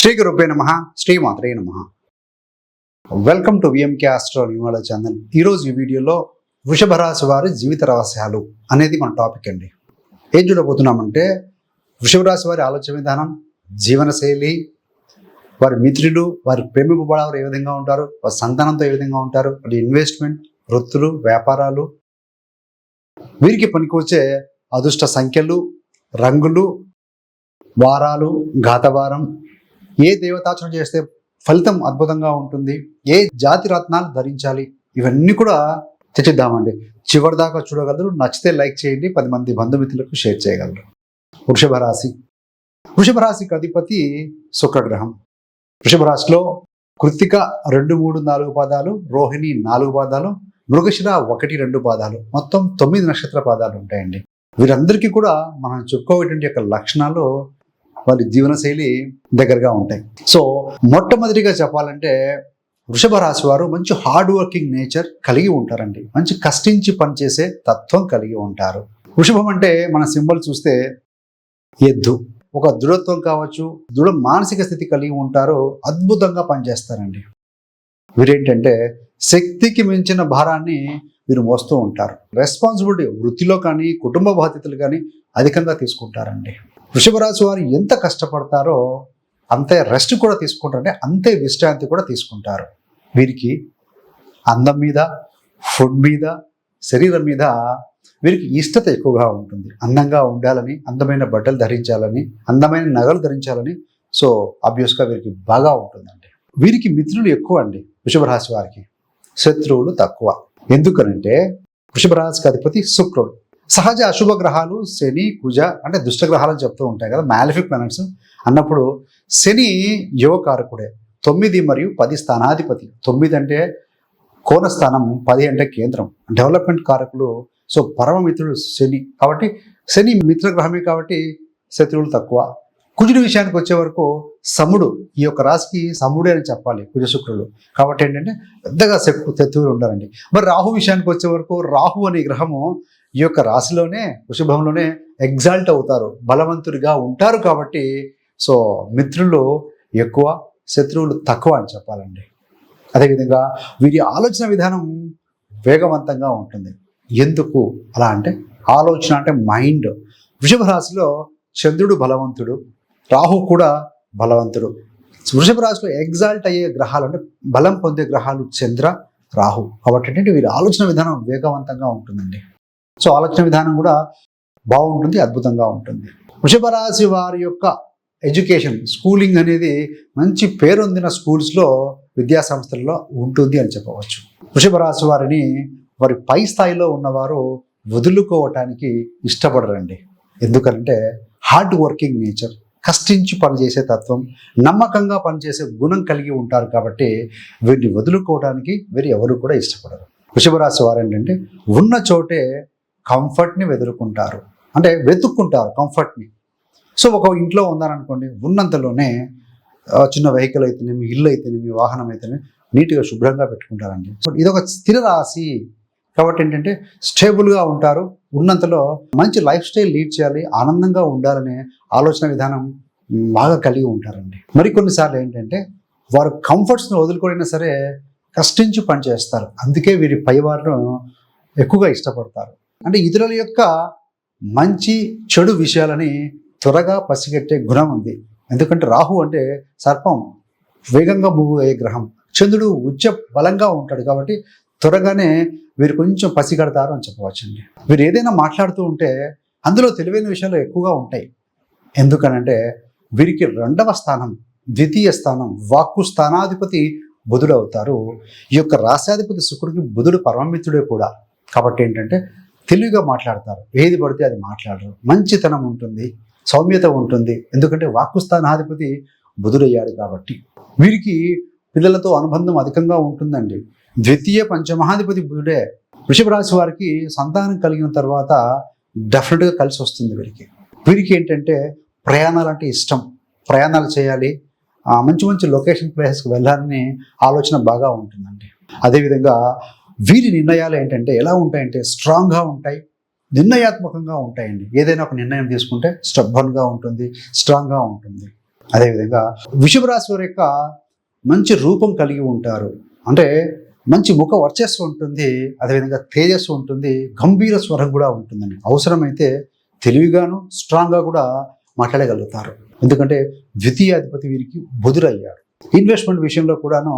శ్రీ గురుపే నమ. శ్రీ మాత్రే నమ welcome to VMK astro numerology channel ఈరోజు ఈ వీడియోలో వృషభ రాశి వారి జీవిత రహస్యాలు అనేది మన టాపిక్ అండి. ఏం చూడబోతున్నామంటే వృషభ రాశి వారి ఆలోచన విధానం జీవనశైలి వారి మిత్రులు వారి ప్రేమింపబడవారు ఏ విధంగా ఉంటారు వారి సంతానంతో ఏ విధంగా ఉంటారు వారి ఇన్వెస్ట్మెంట్ వృత్తులు వ్యాపారాలు. వీరికి పనికొచ్చే అదృష్ట సంఖ్యలు రంగులు వారాలు ఘాతవారం ఏ దేవతాచన చేస్తే ఫలితం అద్భుతంగా ఉంటుంది? ఏ జాతి రత్నాలు ధరించాలి? ఇవన్నీ కూడా చర్చిద్దామండి. చివరి దాకా చూడగలరు. నచ్చితే లైక్ చేయండి. పది మంది బంధుమిత్రులకు షేర్ చేయగలరు. వృషభ రాశి. వృషభ రాశికి అధిపతి శుక్రగ్రహం. వృషభ రాశిలో కృత్తిక రెండు మూడు నాలుగు పాదాలు రోహిణి నాలుగు పాదాలు మృగశిర ఒకటి రెండు పాదాలు. మొత్తం తొమ్మిది నక్షత్ర పాదాలు ఉంటాయండి. వీరందరికీ కూడా మనం చెప్పుకోవేటువంటి యొక్క లక్షణాలు వారి జీవనశైలి దగ్గరగా ఉంటాయి. సో మొట్టమొదటిగా చెప్పాలంటే వృషభ రాశి వారు మంచి హార్డ్ వర్కింగ్ నేచర్ కలిగి ఉంటారండి. మంచి కష్టించి పనిచేసే తత్వం కలిగి ఉంటారు. వృషభం అంటే మన సింబల్ చూస్తే ఎద్దు. ఒక దృఢత్వం కావచ్చు దృఢ మానసిక స్థితి కలిగి ఉంటారు అద్భుతంగా పనిచేస్తారండి. వీరేంటంటే శక్తికి మించిన భారాన్ని వీరు మోస్తూ ఉంటారు. రెస్పాన్సిబిలిటీ వృత్తిలో కానీ కుటుంబ బాధ్యతలు కానీ అధికంగా తీసుకుంటారండి. వృషభ రాశి వారు ఎంత కష్టపడతారో అంతే రెస్ట్ కూడా తీసుకుంటారంటే అంతే విశ్రాంతి కూడా తీసుకుంటారు. వీరికి అందం మీద ఫుడ్ మీద శరీరం మీద వీరికి ఇష్టత ఎక్కువగా ఉంటుంది. అందంగా ఉండాలని అందమైన బట్టలు ధరించాలని అందమైన నగలు ధరించాలని సో ఆబ్వియస్గా వీరికి బాగా ఉంటుందండి. వీరికి మిత్రులు ఎక్కువ అండి వృషభరాశి వారికి. శత్రువులు తక్కువ. ఎందుకనంటే వృషభరాశికి అధిపతి శుక్రుడు. సహజ అశుభ గ్రహాలు శని కుజ అంటే దుష్టగ్రహాలు చెప్తూ ఉంటాయి కదా మ్యాలిఫిక్ ప్లానెట్స్ అన్నప్పుడు శని యువకారకుడే. తొమ్మిది మరియు పది స్థానాధిపతి. తొమ్మిది అంటే కోణస్థానం పది అంటే కేంద్రం. డెవలప్మెంట్ కారకులు సో పరమమిత్రుడు శని. కాబట్టి శని మిత్రగ్రహమే కాబట్టి శత్రువులు తక్కువ. కుజుడి విషయానికి వచ్చే వరకు సముడు ఈ యొక్క రాశికి సముడే అని చెప్పాలి కుజ శుక్రులు. కాబట్టి ఏంటంటే పెద్దగా శత్రు శత్రువులు ఉండాలండి మరి రాహు విషయానికి వచ్చే వరకు రాహు అనే గ్రహము ఈ యొక్క రాశిలోనే వృషభంలోనే ఎగ్జాల్ట్ అవుతారు బలవంతుడిగా ఉంటారు కాబట్టి సో మిత్రులు ఎక్కువ శత్రువులు తక్కువ అని చెప్పాలండి. అదేవిధంగా వీరి ఆలోచన విధానం వేగవంతంగా ఉంటుంది. ఎందుకు? అలా అంటే ఆలోచన అంటే మైండ్. వృషభ రాశిలో చంద్రుడు బలవంతుడు రాహు కూడా బలవంతుడు. వృషభ రాశిలో ఎగ్జాల్ట్ అయ్యే గ్రహాలు అంటే బలం పొందే గ్రహాలు చంద్ర రాహు. కాబట్టి ఏంటంటే వీరి ఆలోచన విధానం వేగవంతంగా ఉంటుందండి. సో ఆలోచన విధానం కూడా బాగుంటుంది అద్భుతంగా ఉంటుంది. వృషభ రాశి వారి యొక్క ఎడ్యుకేషన్ స్కూలింగ్ అనేది మంచి పేరొందిన స్కూల్స్లో విద్యా సంస్థల్లో ఉంటుంది అని చెప్పవచ్చు. వృషభ రాశి వారిని వారి పై స్థాయిలో ఉన్నవారు వదులుకోవటానికి ఇష్టపడరండి. ఎందుకంటే హార్డ్ వర్కింగ్ నేచర్ కష్టించి పనిచేసే తత్వం నమ్మకంగా పనిచేసే గుణం కలిగి ఉంటారు కాబట్టి వీటిని వదులుకోవడానికి వీరు ఎవరు కూడా ఇష్టపడరు. వృషభ రాశి వారు ఏంటంటే ఉన్న చోటే కంఫర్ట్ని వెదురుకుంటారు. అంటే వెతుక్కుంటారు కంఫర్ట్ని. సో ఒక ఇంట్లో ఉందనుకోండి ఉన్నంతలోనే చిన్న వెహికల్ అయితేనేమి ఇల్లు అయితేనేమి వాహనం అయితేనేమి నీట్గా శుభ్రంగా పెట్టుకుంటారండి. సో ఇది ఒక స్థిర రాశి. కాబట్టి ఏంటంటే స్టేబుల్గా ఉంటారు. ఉన్నంతలో మంచి లైఫ్ స్టైల్ లీడ్ చేయాలి ఆనందంగా ఉండాలనే ఆలోచన విధానం బాగా కలిగి ఉంటారండి. మరికొన్నిసార్లు ఏంటంటే వారు కంఫర్ట్స్ని వదులుకోవైనా సరే కష్టించి పనిచేస్తారు. అందుకే వీరి పైవారిను ఎక్కువగా ఇష్టపడతారు. అంటే ఇతరుల యొక్క మంచి చెడు విషయాలని త్వరగా పసిగట్టే గుణం ఉంది. ఎందుకంటే రాహు అంటే సర్పం వేగంగా మూవ్ అయ్యే గ్రహం. చంద్రుడు ఉచ్చ బలంగా ఉంటాడు కాబట్టి త్వరగానే వీరు కొంచెం పసిగడతారు అని చెప్పవచ్చండి. వీరు ఏదైనా మాట్లాడుతూ ఉంటే అందులో తెలివైన విషయాలు ఎక్కువగా ఉంటాయి. ఎందుకనంటే వీరికి రెండవ స్థానం ద్వితీయ స్థానం వాక్కు స్థానాధిపతి బుధుడు అవుతారు. ఈ యొక్క రాశాధిపతి శుక్రుడికి బుధుడు పరమమిత్రుడే కూడా. కాబట్టి ఏంటంటే తెలివిగా మాట్లాడతారు. ఏది పడితే అది మాట్లాడరు. మంచితనం ఉంటుంది. సౌమ్యత ఉంటుంది. ఎందుకంటే వాక్కుస్థానాధిపతి బుధుడయ్యాడు కాబట్టి. వీరికి పిల్లలతో అనుబంధం అధికంగా ఉంటుందండి. ద్వితీయ పంచమహాధిపతి బుధుడే వృషభ రాశి వారికి సంతానం కలిగిన తర్వాత డెఫినెట్గా కలిసి వస్తుంది వీరికి. వీరికి ఏంటంటే ప్రయాణాలు అంటే ఇష్టం. ప్రయాణాలు చేయాలి. మంచి మంచి లొకేషన్ ప్లేసెస్కి వెళ్ళాలని ఆలోచన బాగా ఉంటుందండి. అదేవిధంగా వీరి నిర్ణయాలు ఏంటంటే ఎలా ఉంటాయంటే స్ట్రాంగ్గా ఉంటాయి నిర్ణయాత్మకంగా ఉంటాయండి. ఏదైనా ఒక నిర్ణయం తీసుకుంటే స్టబ్బన్గా ఉంటుంది స్ట్రాంగ్గా ఉంటుంది. అదేవిధంగా వృషభరాశి వారి యొక్క మంచి రూపం కలిగి ఉంటారు. అంటే మంచి ముఖ వర్చస్సు ఉంటుంది అదేవిధంగా తేజస్సు ఉంటుంది గంభీర స్వరం కూడా ఉంటుందండి. అవసరమైతే తెలివిగాను స్ట్రాంగ్గా కూడా మాట్లాడగలుగుతారు. ఎందుకంటే ద్వితీయాధిపతి వీరికి బుధురయ్యాడు ఇన్వెస్ట్మెంట్ విషయంలో కూడాను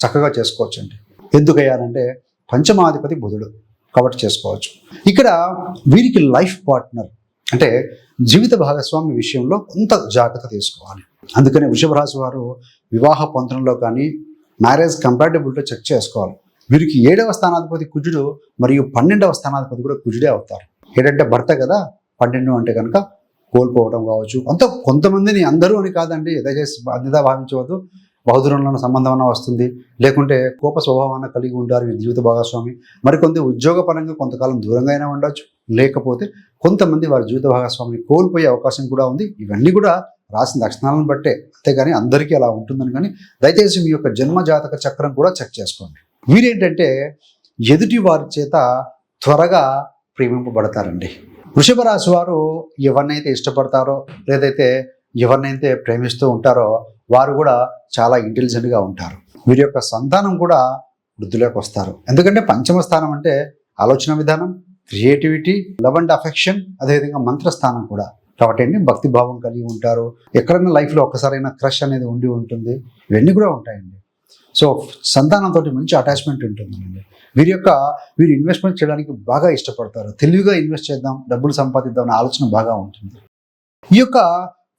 చక్కగా చేసుకోవచ్చండి. ఎందుకయ్యారంటే పంచమాధిపతి బుధుడు కవర్ చేసుకోవచ్చు. ఇక్కడ వీరికి లైఫ్ పార్ట్నర్ అంటే జీవిత భాగస్వామి విషయంలో కొంత జాగ్రత్త తీసుకోవాలి. అందుకని వృషభ రాశి వారు వివాహ పొందడంలో కానీ మ్యారేజ్ కంపాటబిలిటీ చెక్ చేసుకోవాలి. వీరికి ఏడవ స్థానాధిపతి కుజుడు మరియు పన్నెండవ స్థానాధిపతి కూడా కుజుడే అవుతారు. ఏడంటే భర్త కదా పన్నెండు అంటే కనుక కోల్పోవడం కావచ్చు. అంత కొంతమందిని అందరూ అని కాదండి దయచేసి బాధ్యత భావించవద్దు. బహుదూరంలో సంబంధం అన్న వస్తుంది. లేకుంటే కోప స్వభావాన్ని కలిగి ఉంటారు ఈ జీవిత భాగస్వామి. మరికొంత ఉద్యోగపరంగా కొంతకాలం దూరంగా అయినా ఉండొచ్చు. లేకపోతే కొంతమంది వారి జీవిత భాగస్వామిని కోల్పోయే అవకాశం కూడా ఉంది. ఇవన్నీ కూడా రాసిన లక్షణాలను బట్టే. అంతేగాని అందరికీ అలా ఉంటుందని కానీ దయచేసి మీ యొక్క జన్మ జాతక చక్రం కూడా చెక్ చేసుకోండి. వీరేంటంటే ఎదుటి వారి చేత త్వరగా ప్రేమింపబడతారండి. వృషభ రాశి వారు ఎవరినైతే ఇష్టపడతారో లేదైతే ఎవరినైతే ప్రేమిస్తూ ఉంటారో వారు కూడా చాలా ఇంటెలిజెంట్గా ఉంటారు. వీరి యొక్క సంతానం కూడా వృద్ధిలోకి వస్తారు. ఎందుకంటే పంచమ స్థానం అంటే ఆలోచన విధానం క్రియేటివిటీ లవ్ అండ్ అఫెక్షన్ అదేవిధంగా మంత్రస్థానం కూడా. కాబట్టి అండి భక్తి భావం కలిగి ఉంటారు ఎక్కడైనా లైఫ్లో ఒక్కసారైనా క్రష్ అనేది ఉండి ఉంటుంది ఇవన్నీ కూడా ఉంటాయండి. సో సంతానంతో మంచి అటాచ్మెంట్ ఉంటుందండి. వీరి యొక్క వీరు ఇన్వెస్ట్మెంట్ చేయడానికి బాగా ఇష్టపడతారు. తెలివిగా ఇన్వెస్ట్ చేద్దాం డబ్బులు సంపాదిద్దాం అనే ఆలోచన బాగా ఉంటుంది. ఈ యొక్క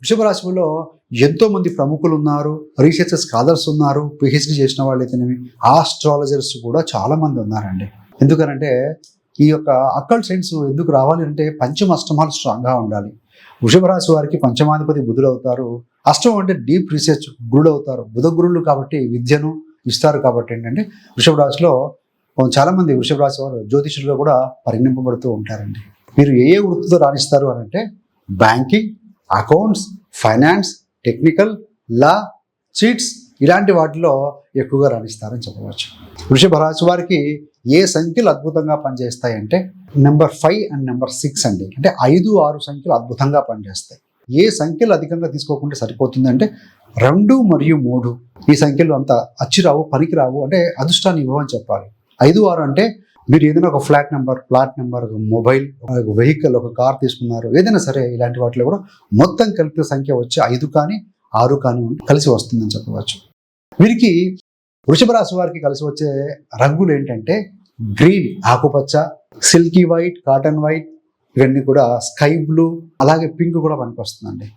వృషభ రాశిలో ఎంతోమంది ప్రముఖులు ఉన్నారు రీసెర్చ్ స్కాలర్స్ ఉన్నారు పిహెచ్డి చేసిన వాళ్ళు అయితేనేమి ఆస్ట్రాలజర్స్ కూడా చాలామంది ఉన్నారండి. ఎందుకనంటే ఈ యొక్క అక్కల్ సైన్స్ ఎందుకు రావాలి అంటే పంచమ అష్టమాలు స్ట్రాంగ్గా ఉండాలి. వృషభరాశి వారికి పంచమాధిపతి బుధులు అవుతారు. అష్టం అంటే డీప్ రీసెర్చ్ గురుడు అవుతారు. బుధ గురులు కాబట్టి విద్యను ఇస్తారు కాబట్టి ఏంటంటే వృషభ రాశిలో చాలా వృషభ రాశి వారు జ్యోతిషులుగా కూడా పరిగణింపబడుతూ ఉంటారండి. మీరు ఏ ఏ వృత్తితో రాణిస్తారు అని అంటే banking accounts finance technical law chits ఇలాంటి వాటిలో ఎక్కువగా రాణిస్తారని చెప్పవచ్చు. వృషభ రాశి వారికి ఏ సంఖ్యలు అద్భుతంగా పనిచేస్తాయంటే number five and number six అండి. అంటే ఐదు ఆరు సంఖ్యలు అద్భుతంగా పనిచేస్తాయి. ఏ సంఖ్యలు అధికంగా తీసుకోకుండా సరిపోతుందంటే రెండు మరియు మూడు. ఈ సంఖ్యలు అంత అచ్చిరావు పనికిరావు అంటే అదృష్టాన్ని ఇవ్వమని చెప్పాలి. ఐదు ఆరు అంటే మీరు ఏదైనా ఒక ఫ్లాట్ నెంబర్ ప్లాట్ నెంబర్ ఒక మొబైల్ ఒక వెహికల్ ఒక కార్ తీసుకున్నారు ఏదైనా సరే ఇలాంటి వాటిలో కూడా మొత్తం కలిపిన సంఖ్య వచ్చి ఐదు కానీ ఆరు కానీ కలిసి వస్తుందని చెప్పవచ్చు. వీరికి వృషభ రాశి వారికి కలిసి వచ్చే రంగులు ఏంటంటే గ్రీన్ ఆకుపచ్చ సిల్కీ వైట్ కాటన్ వైట్ ఇవన్నీ కూడా స్కై బ్లూ అలాగే పింక్ కూడా పనికొస్తుందండి.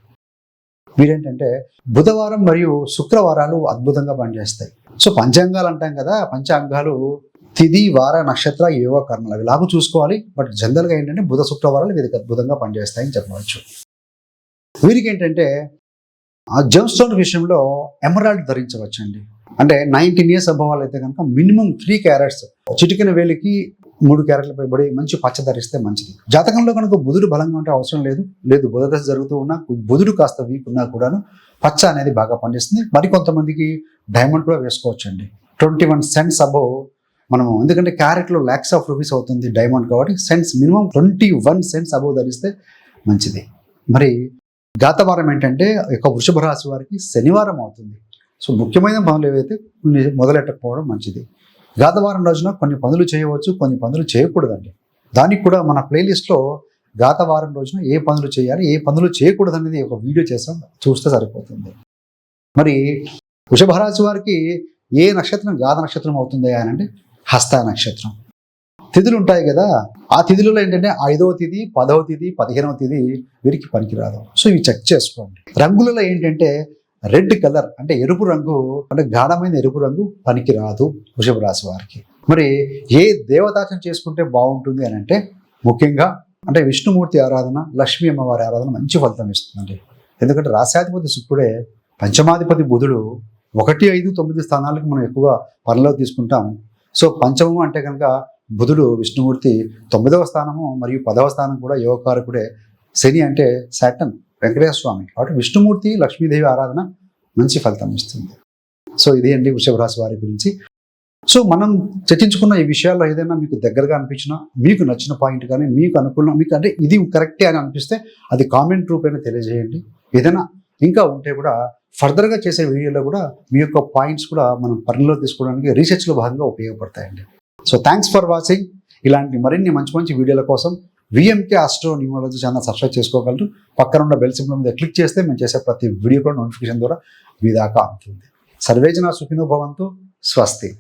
వీరేంటంటే బుధవారం మరియు శుక్రవారాలు అద్భుతంగా పనిచేస్తాయి. సో పంచాంగాలు అంటాం కదా పంచాంగాలు తిది వార నక్షత్ర యోగ కర్మలు. అవి లాగు చూసుకోవాలి. బట్ జనరల్గా ఏంటంటే బుధ శుక్రవారాలు వీరికి అద్భుతంగా పనిచేస్తాయని చెప్పవచ్చు. వీరికి ఏంటంటే ఆ జమ్ స్టోన్ విషయంలో ఎమరాల్డ్ ధరించవచ్చండి. అంటే నైన్టీన్ ఇయర్స్ అభవాలు అయితే కనుక మినిమం త్రీ క్యారెట్స్ చిటికిన వేలికి మూడు క్యారెట్ల పైబడి మంచి పచ్చ ధరిస్తే మంచిది. జాతకంలో కనుక బుధుడు బలంగా ఉంటే అవసరం లేదు. లేదు బుధ దశ జరుగుతూ ఉన్నా బుధుడు కాస్త వీక్ ఉన్నా కూడాను పచ్చ అనేది బాగా పనిచేస్తుంది. మరి కొంతమందికి డైమండ్ కూడా వేసుకోవచ్చండి. ట్వంటీ వన్ సెంట్స్ అబౌవ్ మనము ఎందుకంటే క్యారెట్లో ల్యాక్స్ ఆఫ్ రూపీస్ అవుతుంది డైమండ్ కాబట్టి cents minimum twenty one cents above ధరిస్తే మంచిది. మరి గాతవారం ఏంటంటే ఒక వృషభ రాశి వారికి శనివారం అవుతుంది. సో ముఖ్యమైన పనులు ఏవైతే కొన్ని మొదలెట్టకపోవడం మంచిది. గాతవారం రోజున కొన్ని పనులు చేయవచ్చు కొన్ని పనులు చేయకూడదండి. దానికి కూడా మన ప్లేలిస్ట్లో గాతవారం రోజున ఏ పనులు చేయాలి ఏ పనులు చేయకూడదు అనేది ఒక వీడియో చేసాం చూస్తే సరిపోతుంది. మరి వృషభ రాశి వారికి ఏ నక్షత్రం గాథ నక్షత్రం అవుతుంది అని అంటే హస్త నక్షత్రం. తిథులు ఉంటాయి కదా ఆ తిథులలో ఏంటంటే ఐదవ తిథి పదవ తిథి పదిహేనవ తిథి వీరికి పనికిరాదు. సో ఇవి చెక్ చేసుకోండి. రంగులలో ఏంటంటే రెడ్ కలర్ అంటే ఎరుపు రంగు అంటే గాఢమైన ఎరుపు రంగు పనికిరాదు వృషభ రాశి వారికి. మరి ఏ దేవతాచన చేసుకుంటే బాగుంటుంది అని అంటే ముఖ్యంగా అంటే విష్ణుమూర్తి ఆరాధన లక్ష్మీ అమ్మవారి ఆరాధన మంచి ఫలితం ఇస్తుందండి. ఎందుకంటే రాశాధిపతి శుక్రుడే పంచమాధిపతి బుధుడు ఒకటి ఐదు తొమ్మిది స్థానాలకు మనం ఎక్కువ పనిలో తీసుకుంటాం. సో పంచమము అంటే కనుక బుధుడు విష్ణుమూర్తి తొమ్మిదవ స్థానము మరియు పదవ స్థానం కూడా యోగకారకుడే. శని అంటే శాటన్ వెంకటేశ్వర స్వామి. కాబట్టి విష్ణుమూర్తి లక్ష్మీదేవి ఆరాధన మంచి ఫలితం ఇస్తుంది. సో ఇది అండి వృషభ రాశి వారి గురించి. సో మనం చర్చించుకున్న ఈ విషయాల్లో ఏదైనా మీకు దగ్గరగా అనిపించినా మీకు నచ్చిన పాయింట్ కానీ మీకు అనుకూలం మీకు అంటే ఇది కరెక్టే అని అనిపిస్తే అది కామెంట్ రూపేణ తెలియజేయండి. ఏదైనా ఇంకా ఉంటే కూడా ఫర్దర్గా చేసే వీడియోలో కూడా మీ యొక్క పాయింట్స్ కూడా మనం పరిణిలో తీసుకోవడానికి రీసెర్చ్లో భాగంగా ఉపయోగపడతాయండి. సో థ్యాంక్స్ ఫర్ వాచింగ్ ఇలాంటి మరిన్ని మంచి మంచి వీడియోల కోసం VMK astro numerology channel subscribe చేసుకోగలరు. పక్కన ఉన్న బెల్ సింబల్ మీద క్లిక్ చేస్తే మేము చేసే ప్రతి వీడియో కూడా నోటిఫికేషన్ ద్వారా మీ దాకా అందుతుంది. సర్వేజన సుఖినో భవంతు. స్వస్తి.